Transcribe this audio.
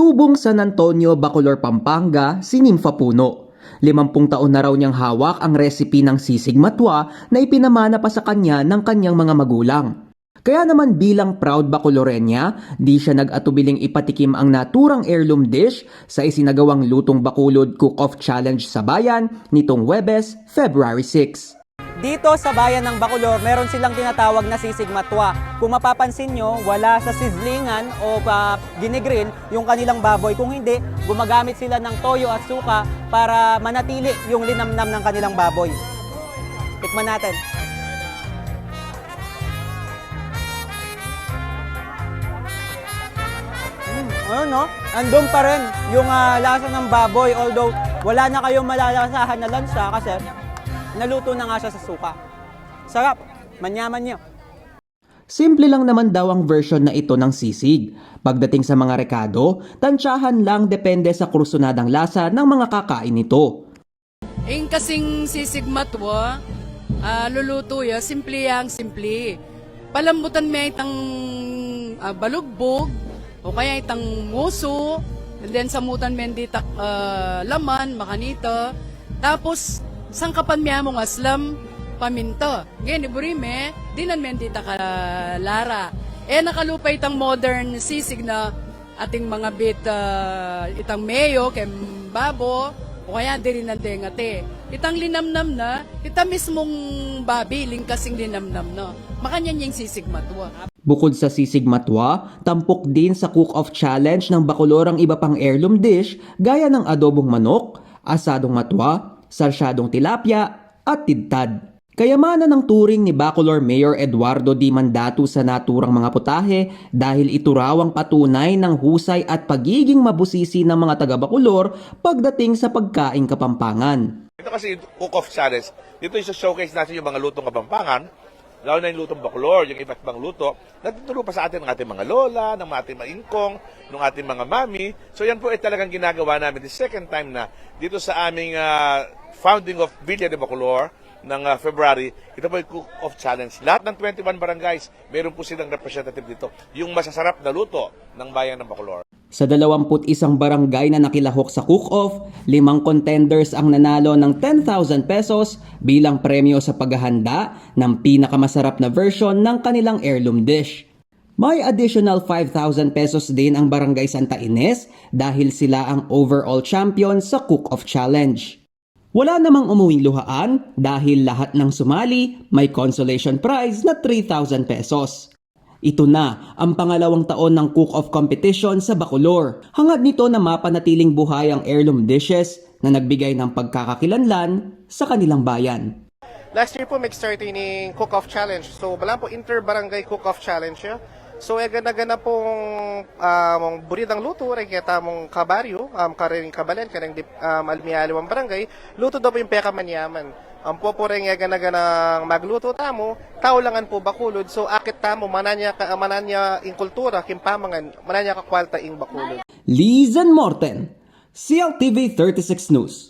Tubong San Antonio, Bacolor, Pampanga, si Nympha Puno. Limampung taon na raw niyang hawak ang recipe ng sisig matwa na ipinamana pa sa kanya ng kanyang mga magulang. Kaya naman bilang proud Bacolorenya, di siya nag-atubiling ipatikim ang naturang heirloom dish sa isinagawang Lutong Bakulod Cook-Off Challenge sa bayan nitong Webes, February 6. Dito sa bayan ng Bacolor, meron silang tinatawag na sisig matwa. Kung mapapansin nyo, wala sa sizzlingan o pa ginigrill yung kanilang baboy. Kung hindi, gumagamit sila ng toyo at suka para manatili yung linamnam ng kanilang baboy. Tikman natin. Mm, ayun no? Andun pa rin yung ah, lasa ng baboy although wala na kayong malalasahan na lansa kasi naluto na nga siya sa suka. Sarap. Manyaman niyo. Simple lang naman daw ang version na ito ng sisig. Pagdating sa mga rekado, tansyahan lang depende sa kursunadang lasa ng mga kakain nito. Yung kasing sisig matwa, ah, luluto ya, simple yang simple. Palambutan mo itang ah, balugbog, o kaya itang nguso, and then samutan mo hindi tak ah, laman, makanita. Tapos, sangkapan mo mong aslam, paminta. Ngayon, iburime, dinan mo hindi tak ah, lara. Eh, nakalupay itang modern sisig na ating mga bit ah, itang mayo, kay babo, o kaya diri na dengate. Itang linamnam na, ita mismong babi, lingkasing linamnam na. Makanya yung sisig matwa. Bukod sa sisig matwa, tampok din sa cook-off challenge ng Bacolor ang iba pang heirloom dish gaya ng adobong manok, asadong matwa, sarsyadong tilapia at tidtad. Kayamanan ng turing ni Bacolor Mayor Eduardo Di Mandato sa naturang mga putahe dahil ito raw ang patunay ng husay at pagiging mabusisi ng mga taga Bacolor pagdating sa pagkain kapampangan. Ito kasi cook-off challenge. Dito yung showcase natin yung mga lutong kapampangan, lalo na yung lutong bakulor, yung iba't ibang luto. Natuturo pa sa atin ng ating mga lola, ng ating mga ingkong, ng ating mga mami. So yan po ay talagang ginagawa namin the second time na dito sa aming ah, founding of Villa de Bacolor ng ah, February. Ito po yung cook-off challenge. Lahat ng 21 barangays, meron po silang representative dito. Yung masasarap na luto ng bayan ng Bacolor. Sa 21 barangay na nakilahok sa cook-off, limang contenders ang nanalo ng 10,000 pesos bilang premyo sa paghahanda ng pinakamasarap na version ng kanilang heirloom dish. May additional 5,000 pesos din ang Barangay Santa Ines dahil sila ang overall champion sa cook-off challenge. Wala namang umuwing luhaan dahil lahat ng sumali may consolation prize na 3,000 pesos. Ito na ang pangalawang taon ng cook-off competition sa Bacolor. Hangad nito na mapanatiling buhay ang heirloom dishes na nagbigay ng pagkakakilanlan sa kanilang bayan. Last year po, mag-start ini cook-off challenge. So, bala po inter-barangay cook-off challenge siya. So, e gana-gana pong um, buridang luto, rin kita mong kabaryo, um, karing kabalen, dip, um, almialiwang barangay, luto daw po yung peka manyaman. Ang po po rin gana-gana magluto tamo, taulangan po bakulod. So, akit tamo, mananya, ka- mananya in kultura, kimpamangan, mananya kakwalta ing bakulod. Lizen Morten, CLTV 36 News.